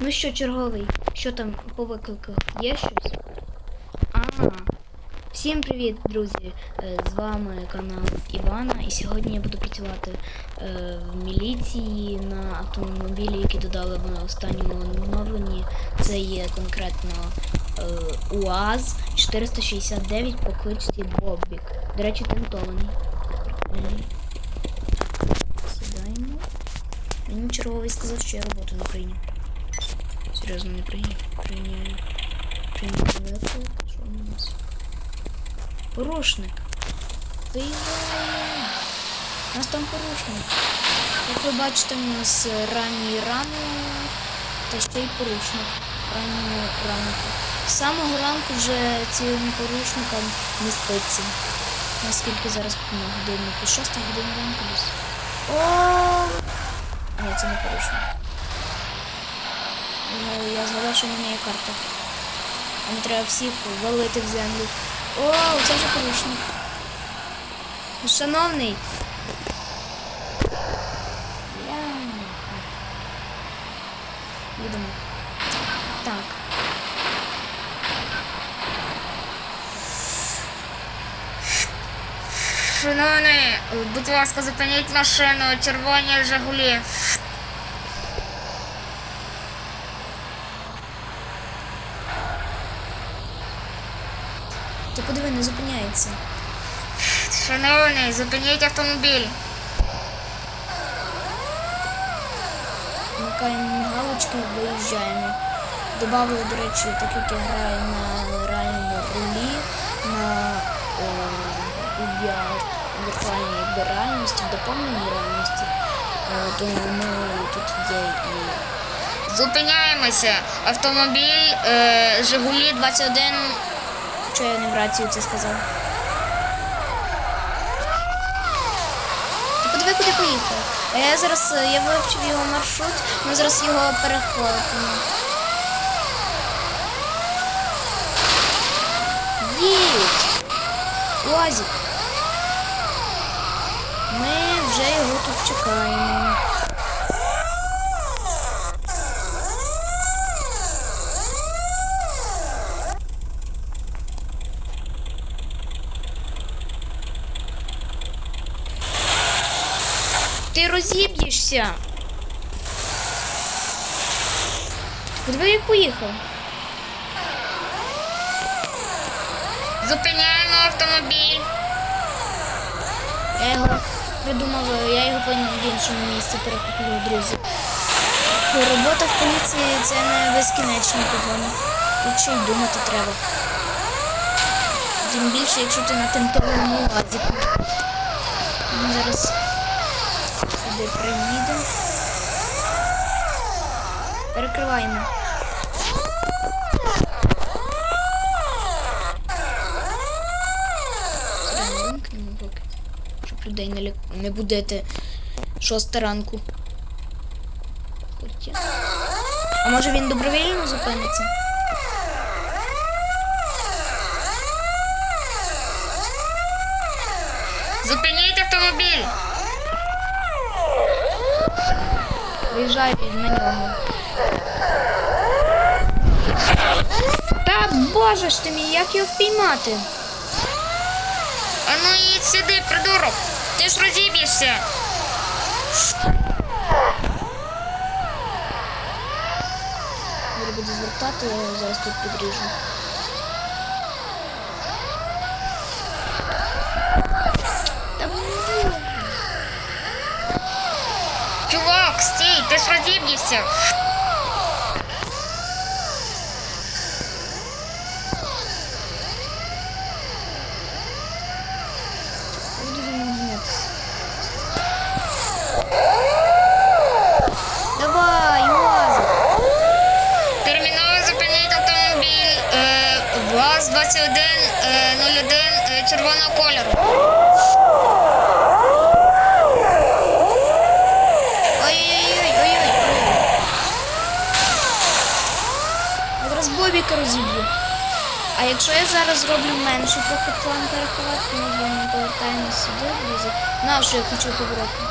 Ну що, черговий? Що там по викликах? Є щось? А. Всім привіт, друзі! Е, З вами канал Івана, і сьогодні я буду працювати е, в міліції на автомобілі, які додали в останньому оновленні. Це є конкретно е, УАЗ 469 по кличці Боббік. До речі, тентований. Сідаємо. Мені черговий сказав, що я роботу не прийняв. Серйозно не прийняв. Прийняв. Прийняв у нас? Порушник. Виїжджаємо. У нас там порушник. Як ви бачите, у нас ранній ранок та ще й порушник. Раннього ранку. З самого ранку вже цим порушникам не спиться. Наскільки зараз на годиннику? Шоста година ранку десь. О! Ні, це не порушник. Ну, Я згадав, що в мене є карта. А треба всіх валити в землю. О, це вже порушник. Шановний. Бляха. Їдемо. Так. Шановний, будь ласка, зупиніть машину, червоні Жигулі. Ти подиви, не зупиняється. Шановний, зупиніть автомобіль. Вмикаємо галочки, виїжджаємо. Добавили, до речі, так як я граю на реальному рулі, на е, віртуальній реальності, доповненій реальності, е, тому тут є і Зупиняємося. Автомобіль е, Жигулі 21. Що я не в рацію це сказав? Подиви, куди поїхав. А я зараз е, я вивчив його маршрут, ми зараз його перехопимо. Їдь! Лазік. Ми вже його тут чекаємо. Розіб'єшся. Подиви, як поїхав. Зупиняємо автомобіль. Я його придумав, я його по іншому місці перехоплюю, друзі. Робота в поліції це не безкінечні погони. Тут ще й думати треба. Тим більше, якщо ти на тентованому лазіку. Він зараз сюди приїде. Перекриваємо. Щоб людей не, лі- не будете шоста ранку. Хоча. А може він добровільно зупиниться? Зупиніть автомобіль. Виїжджай на нього. Та боже ж ти мій, як його впіймати? А ну їдь сюди, придурок. Ти ж розіб'єшся. Зараз буду звертати, я зараз тут підріжу. Та блін. Чувак, стій, ти ж розіб'єшся. Давай, Лазик. Терміново зупиніть автомобіль е, 2101 е, червоного кольору. планки розіб'ю. А якщо я зараз зроблю меншу трохи план переховати, я не вами на сюди, друзі. На що я хочу поворотку.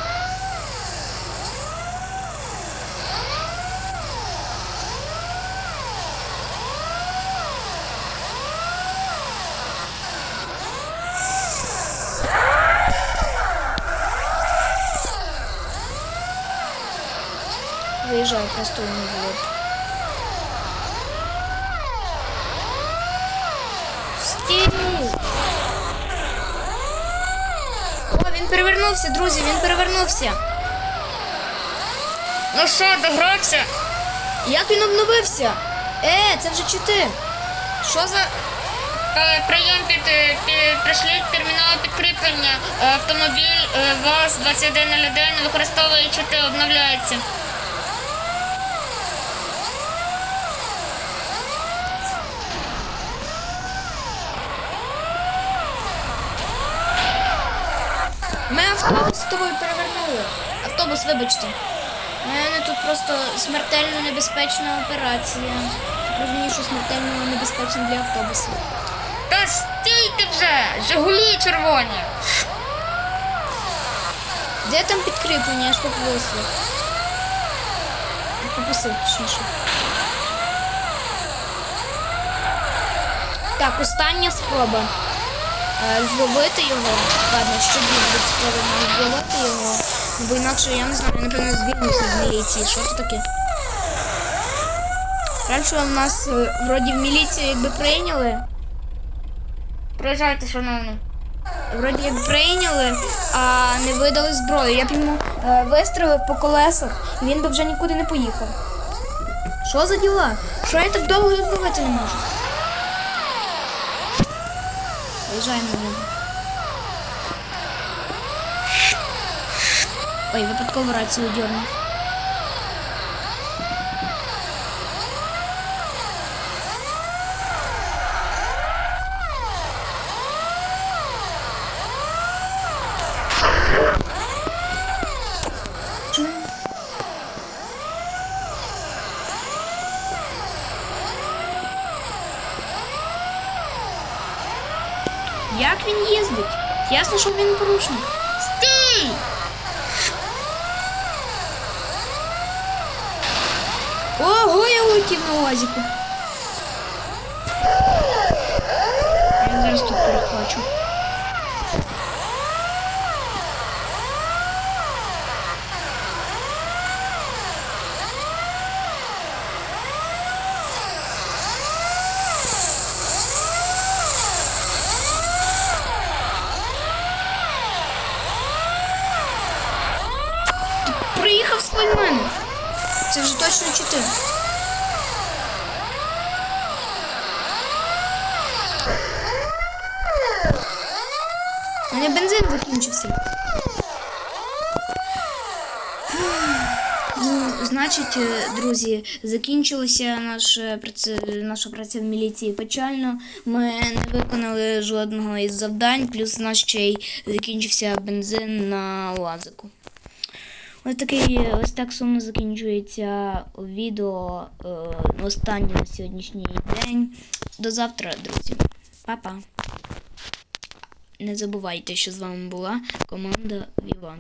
Виїжджаю просто у него. О, він перевернувся, друзі, він перевернувся. Ну що, догрався? Як він обновився? Е, це вже чити. Що за. Е, Прийом під, е, під прийшліть термінал підкріплення. Е, Автомобіль е, ВАЗ-2101 використовує чити, обновляється. З тобою перевернули. Автобус, вибачте. У мене тут просто смертельно небезпечна операція. Розумію, що смертельно небезпечна для автобуса. Та стійте вже! Жигулі червоні! Де там підкріплення? Я ж попросив. Попросив, точніше. Так, остання спроба. Е, Зловити його. Ладно, будуть спроби мені зловити його. Бо інакше я не знаю, я напевно звільнюся з міліції. Що це таке? Раніше у нас е, вроді в міліцію якби прийняли. Приїжджайте, шановні. Вроді як прийняли, а не видали зброю. Я б йому е, вистрелив по колесах, і він би вже нікуди не поїхав. Що за діла? Що я так довго відбивати не можу? Виїжджаємо на нього. Ой, випадково рацію дьорнув. Як він їздить? Ясно, що він порушник. Стій! Ого, я улетів на УАЗіку. Я зараз тут перехвачу. Ти Мене. Це вже точно чотири. У мене бензин закінчився. Ну, значить, е, друзі, закінчилася наша праця, наша праця в міліції печально. Ми не виконали жодного із завдань, плюс у нас ще й закінчився бензин на лазику. Ось такий ось так сумно закінчується відео е, останнє на сьогоднішній день. До завтра, друзі. Па-па. Не забувайте, що з вами була команда Віван.